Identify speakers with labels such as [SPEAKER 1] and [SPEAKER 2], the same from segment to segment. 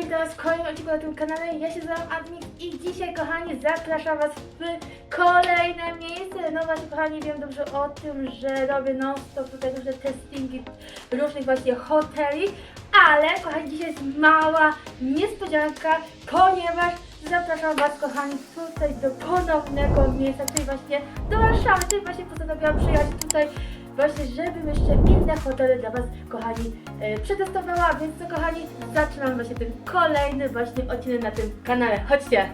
[SPEAKER 1] kochani, teraz kolejny odcinek na tym kanale. Ja się nazywam Admik i dzisiaj, kochani, zapraszam Was w kolejne miejsce. No właśnie, kochani, wiem dobrze o tym, że robię non-stop tutaj różne testingi różnych właśnie hoteli, ale, kochani, dzisiaj jest mała niespodzianka, ponieważ zapraszam Was, kochani, tutaj do ponownego miejsca, tutaj właśnie do Warszawy. Tutaj właśnie postanowiłam przyjechać tutaj właśnie, żebym jeszcze inne hotele dla Was, kochani, e, przetestowała, więc to, kochani, zaczynam właśnie ten kolejny właśnie odcinek na tym kanale. Chodźcie!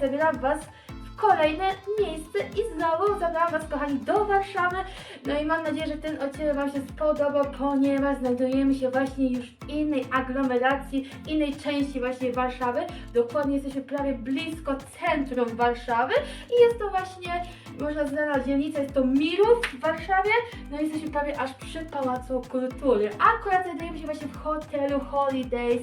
[SPEAKER 1] Zabieram Was w kolejne miejsce i znowu zabrałam Was, kochani, do Warszawy. No i mam nadzieję, że ten odcinek Wam się spodobał, ponieważ znajdujemy się właśnie już w innej aglomeracji, innej części właśnie Warszawy. Dokładnie jesteśmy prawie blisko centrum Warszawy i jest to właśnie, można znaleźć dzielnica, jest to Mirów w Warszawie. No i jesteśmy prawie aż przy Pałacu Kultury. Akurat znajdujemy się właśnie w hotelu Holidays.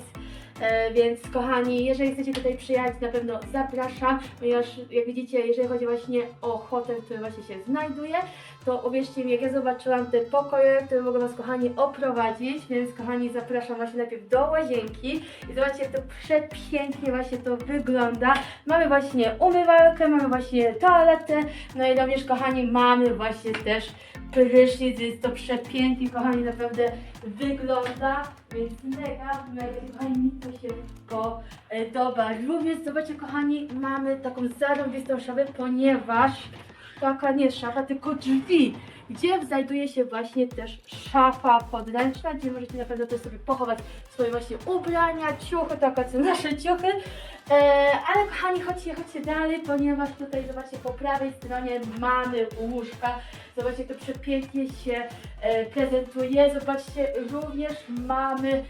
[SPEAKER 1] E, więc kochani, jeżeli chcecie tutaj przyjechać, na pewno zapraszam, ponieważ jak widzicie, jeżeli chodzi właśnie o hotel, który właśnie się znajduje, to uwierzcie mi, jak ja zobaczyłam te pokoje, które mogę Was kochani oprowadzić, więc kochani zapraszam właśnie najpierw do łazienki i zobaczcie jak to przepięknie właśnie to wygląda. Mamy właśnie umywalkę, mamy właśnie toaletę, no i również kochani mamy właśnie też prysznic, jest to przepięknie, kochani, naprawdę wygląda, więc mega, mega, kochani, mi to się podoba. Również, zobaczcie, kochani, mamy taką zarąbistą szafę, ponieważ taka nie szafa, tylko drzwi, gdzie znajduje się właśnie też szafa podręczna, gdzie możecie na pewno też sobie pochować swoje właśnie ubrania, ciuchy, jak są nasze ciuchy. E, ale kochani, chodźcie, chodźcie dalej, ponieważ tutaj, zobaczcie, po prawej stronie mamy łóżka. Zobaczcie, to przepięknie się e, prezentuje. Zobaczcie, również mamy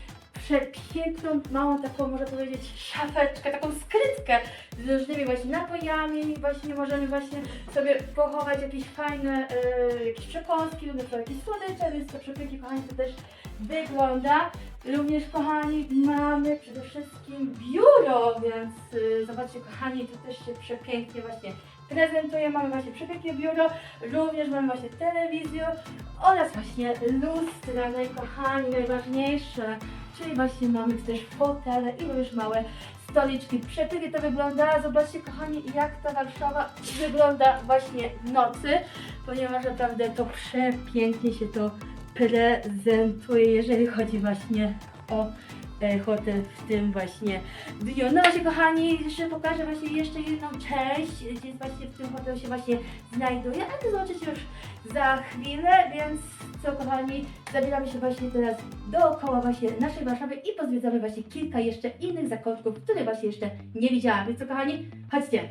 [SPEAKER 1] przepiękną, małą taką, można powiedzieć, szafeczkę, taką skrytkę z różnymi właśnie napojami. Właśnie możemy właśnie sobie pochować jakieś fajne, e, jakieś przekąski, również jakieś słodycze, więc to przepięknie, kochani, to też wygląda. Również, kochani, mamy przede wszystkim biuro, więc y, zobaczcie, kochani, to też się przepięknie właśnie prezentuje. Mamy właśnie przepiękne biuro, również mamy właśnie telewizję oraz właśnie lustra, no i kochani, najważniejsze, czyli właśnie mamy też fotele i również małe stoliczki. Przepięknie to wygląda. Zobaczcie, kochani, jak ta Warszawa wygląda właśnie w nocy, ponieważ naprawdę to przepięknie się to prezentuje, jeżeli chodzi właśnie o hotel w tym właśnie dniu. No właśnie kochani, jeszcze pokażę właśnie jeszcze jedną część, gdzie właśnie w tym hotelu się właśnie znajduje, ale to zobaczycie już za chwilę, więc co kochani, zabieramy się właśnie teraz dookoła właśnie naszej Warszawy i pozwiedzamy właśnie kilka jeszcze innych zakątków, które właśnie jeszcze nie widziałam. Więc co kochani, chodźcie!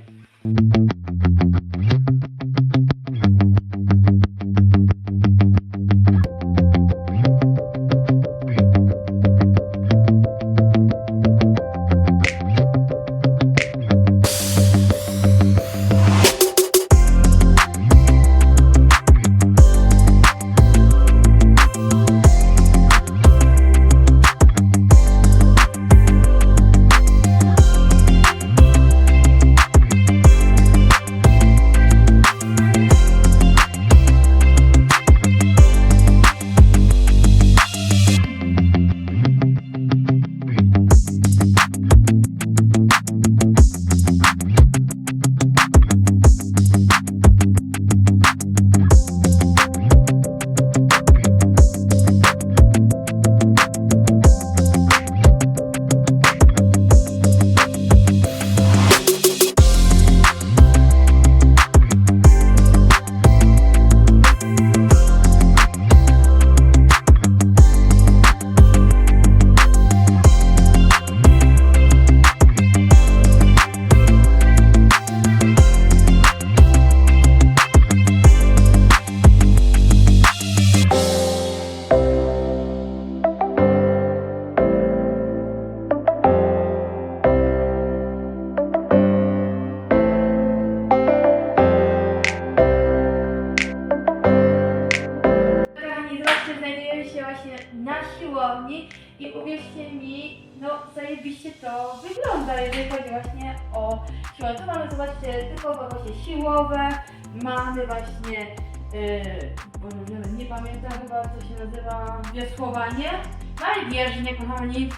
[SPEAKER 1] Kochani.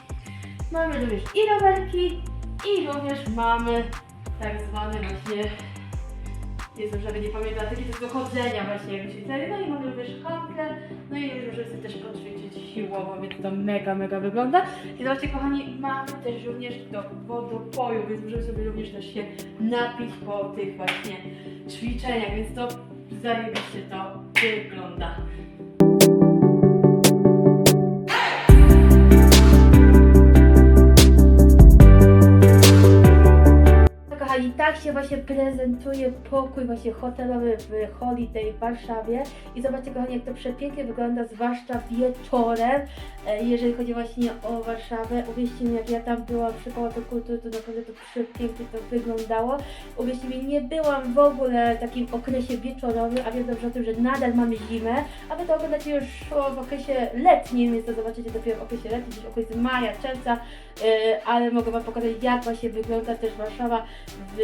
[SPEAKER 1] Mamy również i rowerki, i również mamy tak zwany właśnie Jezu, żeby nie pamiętać, takie coś do chodzenia właśnie wyświetlenie. No i mamy również handlę, no i możemy sobie też poćwiczyć siłowo, więc to mega, mega wygląda. I zobaczcie kochani, mamy też również do wodopoju, więc możemy sobie również też się napić po tych właśnie ćwiczeniach, więc to zajebiście to wygląda. Tak się właśnie prezentuje pokój właśnie hotelowy w Holiday w Warszawie. I zobaczcie kochani, jak to przepięknie wygląda, zwłaszcza wieczorem, e, jeżeli chodzi właśnie o Warszawę. Uwierzcie mi, jak ja tam byłam przy Pałacu Kultury, to naprawdę to przepięknie to wyglądało. Uwierzcie mi, nie byłam w ogóle w takim okresie wieczorowym, a wiem dobrze o tym, że nadal mamy zimę, a wy to oglądacie już w okresie letnim, więc to zobaczycie dopiero w okresie letnim, gdzieś okolicy maja, czerwca, ale mogę Wam pokazać, jak właśnie wygląda też Warszawa w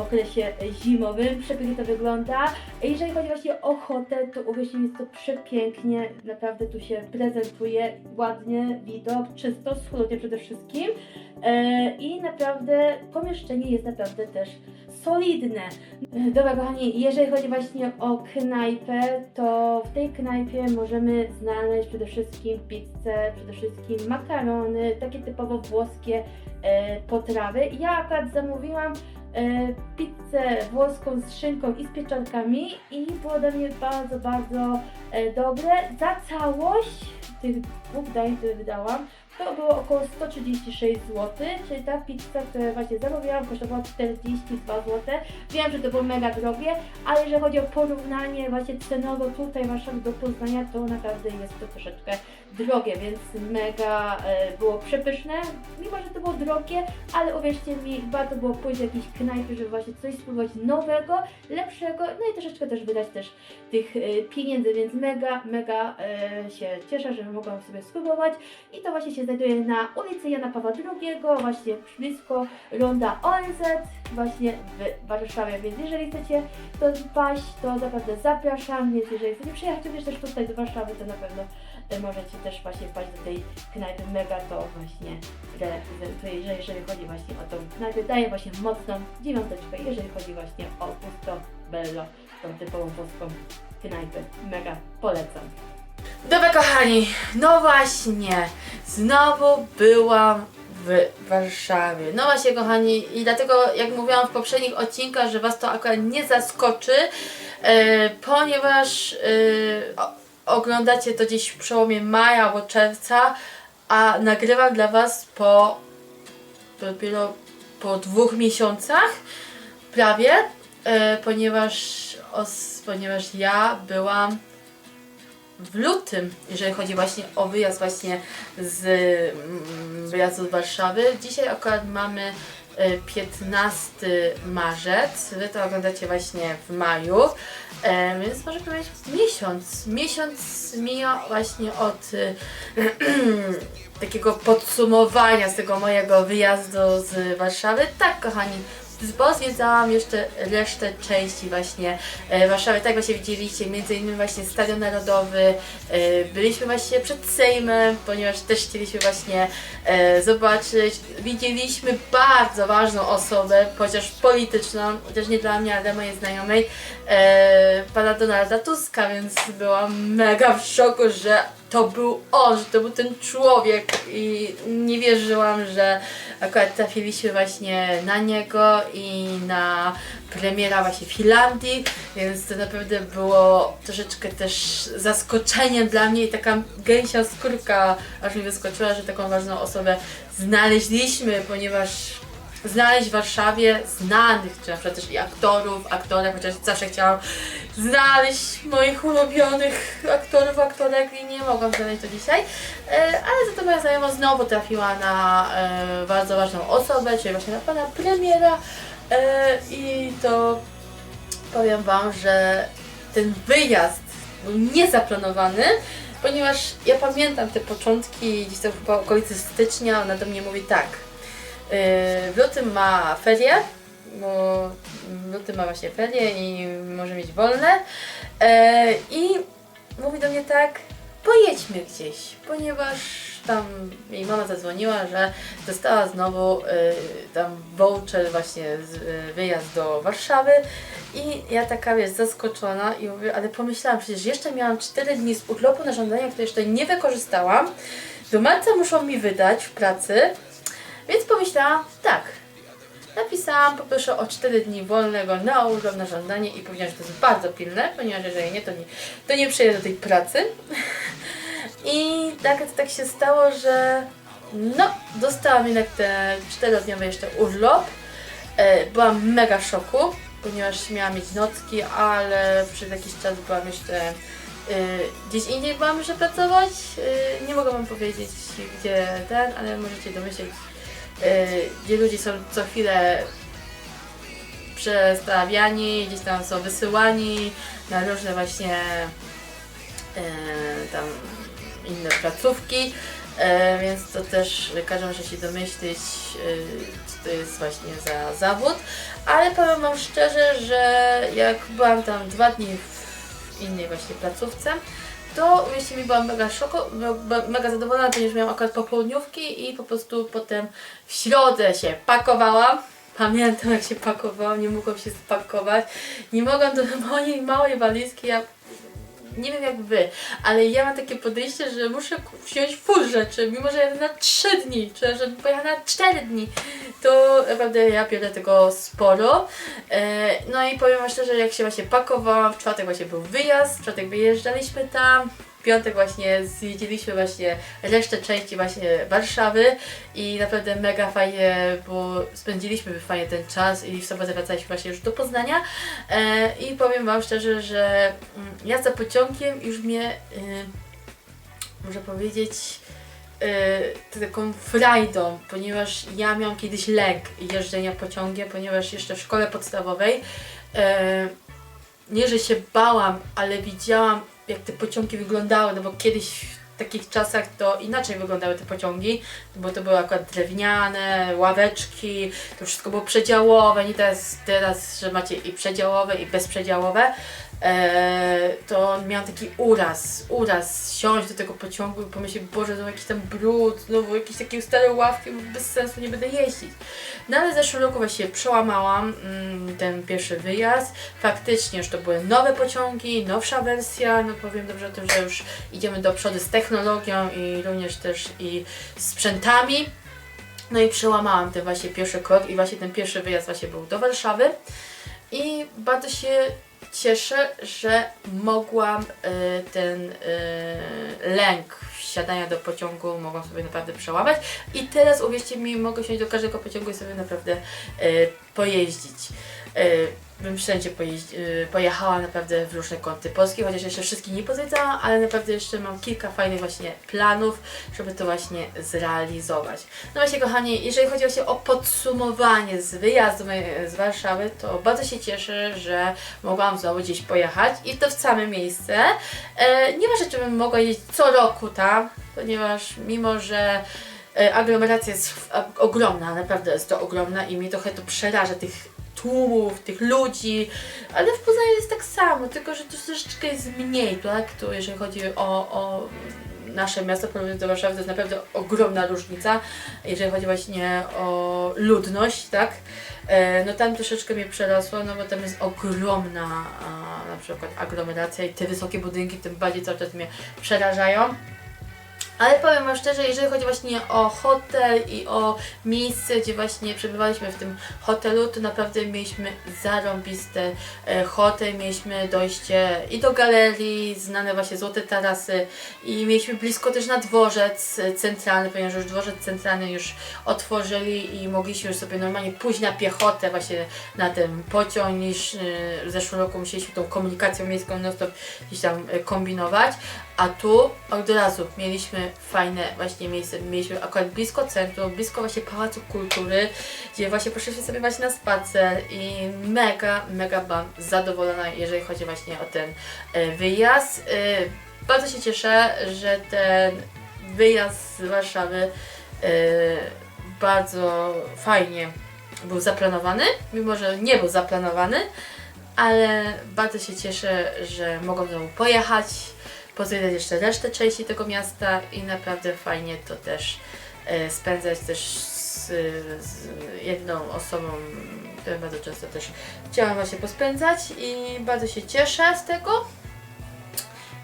[SPEAKER 1] okresie zimowym. Przepięknie to wygląda. Jeżeli chodzi właśnie o hotel, to uwierzcie mi, jest to przepięknie, naprawdę tu się prezentuje ładnie, widok, czysto, schludnie przede wszystkim. E, I naprawdę pomieszczenie jest naprawdę też solidne. Dobra kochani, jeżeli chodzi właśnie o knajpę, to w tej knajpie możemy znaleźć przede wszystkim pizzę, przede wszystkim makarony, takie typowo włoskie e, potrawy. Ja akurat zamówiłam e, pizzę włoską z szynką i z pieczonkami i było dla mnie bardzo, bardzo e, dobre. Za całość tych dwóch dań, które wydałam, to było około 136 zł, czyli ta pizza, którą właśnie zamówiłam, kosztowała 42 zł. Wiem, że to było mega drogie, ale jeżeli chodzi o porównanie właśnie cenowo tutaj w Warszawie do Poznania, to naprawdę jest to troszeczkę drogie, więc mega e, było przepyszne, mimo że to było drogie, ale uwierzcie mi, warto było pójść do jakiejś knajpy, żeby właśnie coś spróbować nowego, lepszego, no i troszeczkę też wydać też tych e, pieniędzy, więc mega, mega e, się cieszę, że mogłam sobie spróbować. I to właśnie się znajduje na ulicy Jana Pawła II, właśnie blisko ronda ONZ, właśnie w Warszawie, więc jeżeli chcecie to paść, to naprawdę zapraszam, więc jeżeli chcecie przyjechać również też tutaj do Warszawy, to na pewno możecie też właśnie wpaść do tej knajpy, mega to właśnie reprezentuje, że jeżeli chodzi właśnie o tą knajpę, daję właśnie mocną dziewiąteczkę, jeżeli chodzi właśnie o Gusto Bello, tą typową polską knajpę, mega polecam. Dobra kochani, no właśnie, znowu byłam w Warszawie. No właśnie kochani, i dlatego jak mówiłam w poprzednich odcinkach, że Was to akurat nie zaskoczy, e, ponieważ e, o, oglądacie to gdzieś w przełomie maja albo czerwca, a nagrywam dla Was po dopiero po dwóch miesiącach prawie, e, ponieważ, os, ponieważ ja byłam w lutym, jeżeli chodzi właśnie o wyjazd właśnie z mm, wyjazdu z Warszawy. Dzisiaj akurat mamy e, 15 marzec, wy to oglądacie właśnie w maju, e, więc może powiedzieć miesiąc. Miesiąc mija właśnie od e, takiego podsumowania z tego mojego wyjazdu z Warszawy. Tak kochani, bo zwiedzałam jeszcze resztę części właśnie e, Warszawy. Tak właśnie widzieliście, między innymi właśnie Stadion Narodowy, e, byliśmy właśnie przed Sejmem, ponieważ też chcieliśmy właśnie e, zobaczyć. Widzieliśmy bardzo ważną osobę, chociaż polityczną, też nie dla mnie, ale dla mojej znajomej, pana Donalda Tuska, więc byłam mega w szoku, że to był on, że to był ten człowiek i nie wierzyłam, że akurat trafiliśmy właśnie na niego i na premiera właśnie Finlandii, więc to naprawdę było troszeczkę też zaskoczeniem dla mnie i taka gęsia skórka aż mi wyskoczyła, że taką ważną osobę znaleźliśmy, ponieważ znaleźć w Warszawie znanych, czy na przykład też i aktorów, aktorek, chociaż zawsze chciałam znaleźć moich ulubionych aktorów, aktorek i nie mogłam znaleźć to dzisiaj, e, ale za to moja znajoma znowu trafiła na e, bardzo ważną osobę, czyli właśnie na pana premiera. E, i to powiem Wam, że ten wyjazd był niezaplanowany,
[SPEAKER 2] ponieważ ja pamiętam te początki, gdzieś tam chyba okolicy stycznia, ona do mnie mówi tak, w lutym ma ferie, bo w lutym ma właśnie ferie i może mieć wolne. E, i mówi do mnie tak, pojedźmy gdzieś, ponieważ tam jej mama zadzwoniła, że dostała znowu y, tam voucher właśnie z, y, wyjazd do Warszawy. I ja taka wiesz zaskoczona i mówię, ale pomyślałam, przecież jeszcze miałam 4 dni z urlopu na żądania, które jeszcze nie wykorzystałam, do marca muszą mi wydać w pracy, więc pomyślałam, tak, Napisałam, poproszę o 4 dni wolnego na urlop na żądanie i powiedziałam, że to jest bardzo pilne, ponieważ jeżeli nie, to nie, to nie przyjedę do tej pracy. I tak, tak się stało, że no, dostałam jednak te 4-dniowy jeszcze urlop. E, byłam mega w szoku, ponieważ miałam mieć nocki, ale przez jakiś czas byłam jeszcze e, gdzieś indziej byłam jeszcze pracować. E, nie mogę wam powiedzieć gdzie ten, ale możecie domyśleć, gdzie ludzie są co chwilę przestawiani, gdzieś tam są wysyłani na różne właśnie e, tam inne placówki, e, więc to też każdy może się domyślić, co to jest właśnie za zawód, ale powiem Wam szczerze, że jak byłam tam dwa dni w innej właśnie placówce, to uwierzcie mi, byłam mega szoko, me- mega zadowolona, ponieważ miałam akurat popołudniówki i po prostu potem w środę się pakowałam. Pamiętam jak się pakowałam, nie mogłam się spakować, nie mogłam do mojej małej walizki, ja nie wiem jak wy, ale ja mam takie podejście, że muszę wziąć full rzeczy, mimo że jadę na 3 dni, czy żebym pojechała na 4 dni, to naprawdę ja biorę tego sporo. E, no i powiem wam szczerze, jak się właśnie pakowałam, w czwartek właśnie był wyjazd, w czwartek wyjeżdżaliśmy tam, piątek właśnie zwiedziliśmy właśnie resztę części właśnie Warszawy i naprawdę mega fajnie, bo spędziliśmy fajnie ten czas i w sobotę wracaliśmy właśnie już do Poznania. E, i powiem wam szczerze, że mm, jazda pociągiem już mnie, y, muszę powiedzieć, y, taką frajdą, ponieważ ja miałam kiedyś lęk jeżdżenia pociągiem, ponieważ jeszcze w szkole podstawowej e, nie, że się bałam, ale widziałam jak te pociągi wyglądały, no bo kiedyś w takich czasach to inaczej wyglądały te pociągi, bo to były akurat drewniane, ławeczki, to wszystko było przedziałowe, nie teraz, teraz że macie i przedziałowe i bezprzedziałowe, to miałam taki uraz, uraz siąść do tego pociągu i pomyśleć, Boże, to jakiś tam brud, znowu jakieś takie stare ławki, bez sensu nie będę jeździć. No ale w zeszłym roku właśnie przełamałam mm, ten pierwszy wyjazd. Faktycznie już to były nowe pociągi, nowsza wersja. No powiem dobrze o tym, że już idziemy do przodu z technologią i również też i sprzętami. No i przełamałam ten właśnie pierwszy krok i właśnie ten pierwszy wyjazd właśnie był do Warszawy. I bardzo się cieszę, że mogłam y, ten y, lęk wsiadania do pociągu, mogłam sobie naprawdę przełamać. I teraz uwierzcie mi, mogę wsiąść do każdego pociągu i sobie naprawdę y, pojeździć. Y, bym wszędzie y, pojechała naprawdę w różne kąty Polski, chociaż jeszcze wszystkich nie pozwiedzałam, ale naprawdę jeszcze mam kilka fajnych właśnie planów, żeby to właśnie zrealizować. No właśnie kochani, jeżeli chodzi właśnie o podsumowanie z wyjazdu z Warszawy, to bardzo się cieszę, że mogłam znowu gdzieś pojechać i to w same miejsce. E, nie ma rzeczy, bym mogła jeździć co roku tam, ponieważ mimo, że e, aglomeracja jest ogromna, naprawdę jest to ogromna i mnie trochę to przeraża, tych tłumów, tych ludzi, ale w Poznaniu jest tak samo, tylko że tu troszeczkę jest mniej, tak? Tu jeżeli chodzi o, o nasze miasto porównując do Warszawy, to jest naprawdę ogromna różnica, jeżeli chodzi właśnie o ludność, tak? E, No tam troszeczkę mnie przerosło, no bo tam jest ogromna na przykład aglomeracja i te wysokie budynki tym bardziej cały czas mnie przerażają. Ale powiem Wam szczerze, jeżeli chodzi właśnie o hotel i o miejsce, gdzie właśnie przebywaliśmy w tym hotelu, to naprawdę mieliśmy zarąbiste e, hotel, mieliśmy dojście i do galerii, znane właśnie złote tarasy i mieliśmy blisko też na dworzec e, centralny, ponieważ już dworzec centralny już otworzyli i mogliśmy już sobie normalnie pójść na piechotę właśnie na ten pociąg, niż e, w zeszłym roku musieliśmy tą komunikacją miejską non stop gdzieś tam kombinować. A tu od razu mieliśmy fajne właśnie miejsce. Mieliśmy akurat blisko centrum, blisko właśnie Pałacu Kultury, gdzie właśnie poszliśmy sobie właśnie na spacer i mega, mega byłam zadowolona, jeżeli chodzi właśnie o ten e, wyjazd. E, bardzo się cieszę, że ten wyjazd z Warszawy e, bardzo fajnie był zaplanowany, mimo że nie był zaplanowany, ale bardzo się cieszę, że mogą znowu pojechać, pozwiedzać jeszcze resztę części tego miasta i naprawdę fajnie to też e, spędzać też z, z jedną osobą, którą bardzo często też chciałam właśnie pospędzać i bardzo się cieszę z tego.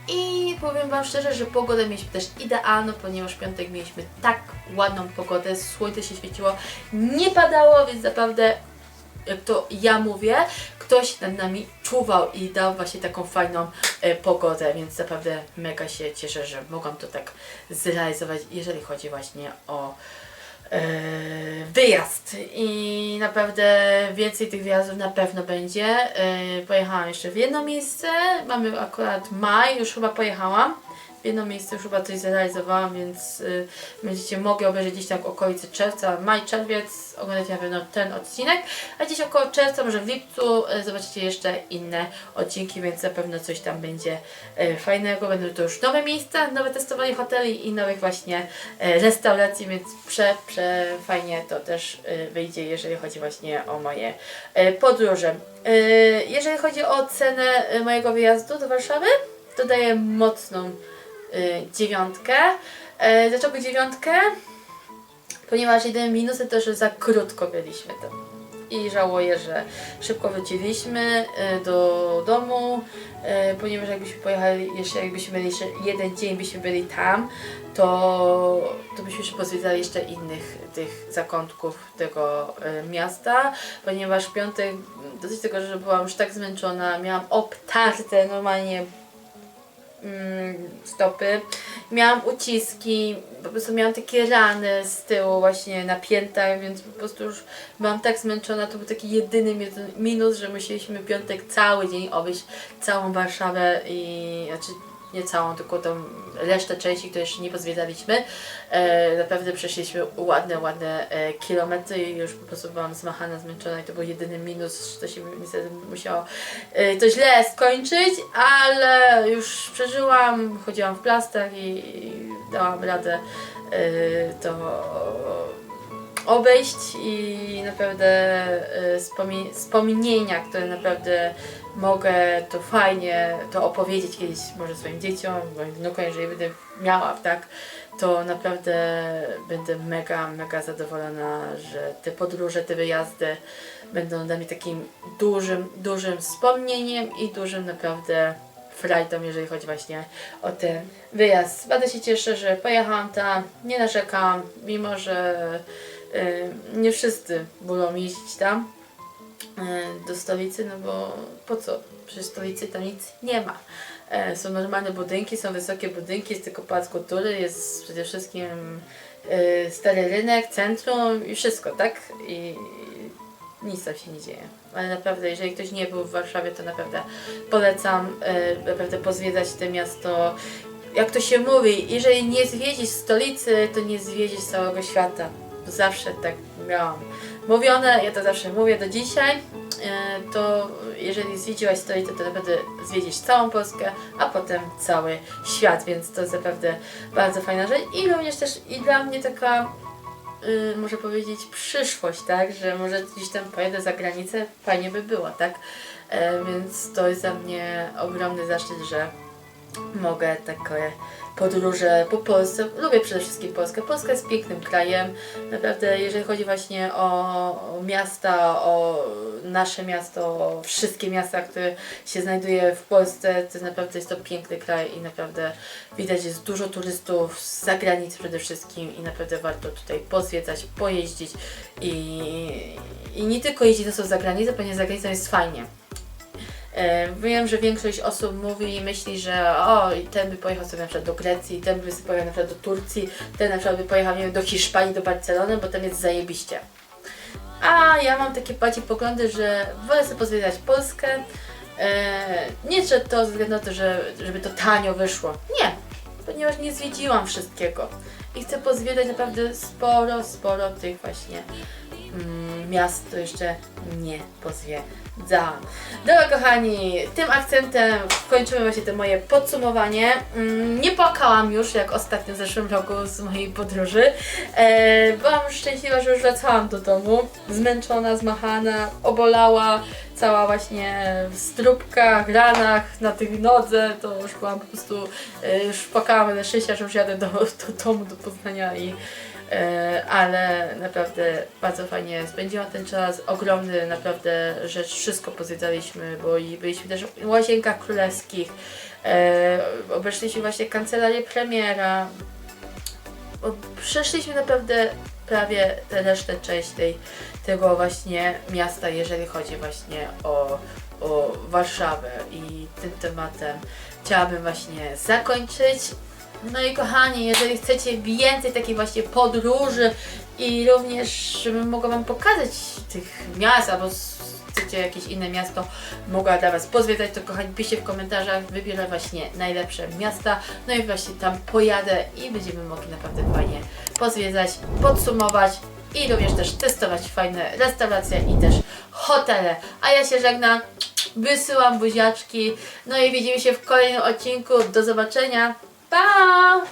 [SPEAKER 2] I powiem Wam szczerze, że pogodę mieliśmy też idealną, ponieważ w piątek mieliśmy tak ładną pogodę, słońce się świeciło, nie padało, więc naprawdę, jak to ja mówię, ktoś nad nami czuwał i dał właśnie taką fajną e, pogodę, więc naprawdę mega się cieszę, że mogłam to tak zrealizować, jeżeli chodzi właśnie o e, wyjazd i naprawdę więcej tych wyjazdów na pewno będzie. E, pojechałam jeszcze w jedno miejsce, mamy akurat maj, już chyba pojechałam. Jedno miejsce już chyba coś zrealizowałam, więc y, będziecie mogli obejrzeć gdzieś tam w okolicy czerwca, maj, czerwiec, oglądać na pewno ten odcinek, a gdzieś około czerwca, może w lipcu y, zobaczycie jeszcze inne odcinki, więc na pewno coś tam będzie y, fajnego. Będą to już nowe miejsca, nowe testowanie hoteli i nowych właśnie y, restauracji, więc prze, prze fajnie to też y, wyjdzie, jeżeli chodzi właśnie o moje y, podróże. Y, jeżeli chodzi o cenę y, mojego wyjazdu do Warszawy, to daję mocną dziewiątkę. E, dlaczego dziewiątkę? Ponieważ jedynym minusem to, że za krótko byliśmy tam. I żałuję, że szybko wróciliśmy y, do domu, y, ponieważ jakbyśmy pojechali jeszcze, jakbyśmy byli jeszcze jeden dzień, byśmy byli tam, to, to byśmy jeszcze pozwiedzali jeszcze innych tych zakątków tego y, miasta, ponieważ w piątek, dosyć tego, że byłam już tak zmęczona, miałam obtarte normalnie stopy. Miałam uciski, po prostu miałam takie rany z tyłu właśnie na piętach, więc po prostu już byłam tak zmęczona. To był taki jedyny mi- minus, że musieliśmy piątek cały dzień obejść całą Warszawę i znaczy nie całą, tylko tą resztę części, które jeszcze nie pozwiedzaliśmy. E, naprawdę przeszliśmy ładne, ładne e, kilometry i już po prostu byłam zmachana, zmęczona i to był jedyny minus, że to się niestety musiało e, to źle skończyć, ale już przeżyłam, chodziłam w plastach i, i dałam radę e, to obejść i naprawdę e, wspomnienia, które naprawdę mogę to fajnie to opowiedzieć kiedyś może swoim dzieciom, moim wnukom, jeżeli będę miała, tak, to naprawdę będę mega, mega zadowolona, że te podróże, te wyjazdy będą dla mnie takim dużym, dużym wspomnieniem i dużym naprawdę frajdą, jeżeli chodzi właśnie o ten wyjazd. Bardzo się cieszę, że pojechałam tam, nie narzekam, mimo że y, nie wszyscy wolą jeździć tam do stolicy, no bo po co? Przy stolicy tam nic nie ma. E, są normalne budynki, są wysokie budynki, jest tylko Pałac Kultury, jest przede wszystkim y, stary rynek, centrum i wszystko, tak? I, nic tam się nie dzieje. Ale naprawdę, jeżeli ktoś nie był w Warszawie, to naprawdę polecam e, naprawdę pozwiedzać to miasto. Jak to się mówi, jeżeli nie zwiedzisz stolicy, to nie zwiedzisz całego świata. Zawsze tak miałam mówione, ja to zawsze mówię do dzisiaj. E, To jeżeli zwiedziłaś stolicę, to naprawdę zwiedzisz całą Polskę, a potem cały świat, więc to jest naprawdę bardzo fajna rzecz. I również też i dla mnie taka y, może powiedzieć, przyszłość, tak? Że może gdzieś tam pojadę za granicę, fajnie by było, tak? E, więc to jest dla mnie ogromny zaszczyt, że mogę takie podróże po Polsce. Lubię przede wszystkim Polskę. Polska jest pięknym krajem. Naprawdę, jeżeli chodzi właśnie o, miasta, o nasze miasto, o wszystkie miasta, które się znajduje w Polsce, to naprawdę jest to piękny kraj i naprawdę widać jest dużo turystów z zagranicy przede wszystkim i naprawdę warto tutaj pozwiedzać, pojeździć i, i nie tylko jeździć na za granicę, ponieważ za granicą jest fajnie. E, Wiem, że większość osób mówi i myśli, że o, ten by pojechał sobie na przykład do Grecji, ten by sobie pojechał na przykład do Turcji, ten na przykład by pojechał nie wiem, do Hiszpanii, do Barcelony, bo tam jest zajebiście. A ja mam takie bardziej poglądy, że wolę sobie pozwiedzać Polskę. E, nie, że to ze względu na to, że, żeby to tanio wyszło. Nie, ponieważ nie zwiedziłam wszystkiego. I chcę pozwiedzać naprawdę sporo, sporo tych właśnie mm, miast to jeszcze nie pozwiedzałam. Dobra kochani, tym akcentem kończymy właśnie to moje podsumowanie. Mm, Nie płakałam już jak ostatnio w zeszłym roku z mojej podróży. E, byłam szczęśliwa, że już wracałam do domu. Zmęczona, zmachana, obolała, cała właśnie w stróbkach, ranach, na tych nodze, to już byłam po prostu, e, już płakałam na szczęścia, że już jadę do, do domu, do Poznania i ale naprawdę bardzo fajnie spędziłam ten czas. Ogromny naprawdę rzecz, wszystko pozwiedzaliśmy, bo i byliśmy też w Łazienkach Królewskich, e, obeszliśmy właśnie kancelarię premiera, przeszliśmy naprawdę prawie tę resztę część tej, tego właśnie miasta, jeżeli chodzi właśnie o, o Warszawę i tym tematem chciałabym właśnie zakończyć. No i kochani, jeżeli chcecie więcej takiej właśnie podróży i również, żebym mogła Wam pokazać tych miast, albo chcecie jakieś inne miasto, mogła dla Was pozwiedzać, to kochani, piszcie w komentarzach, wybiorę właśnie najlepsze miasta, no i właśnie tam pojadę i będziemy mogli naprawdę fajnie pozwiedzać, podsumować i również też testować fajne restauracje i też hotele. A ja się żegnam, wysyłam buziaczki, no i widzimy się w kolejnym odcinku. Do zobaczenia. Bye.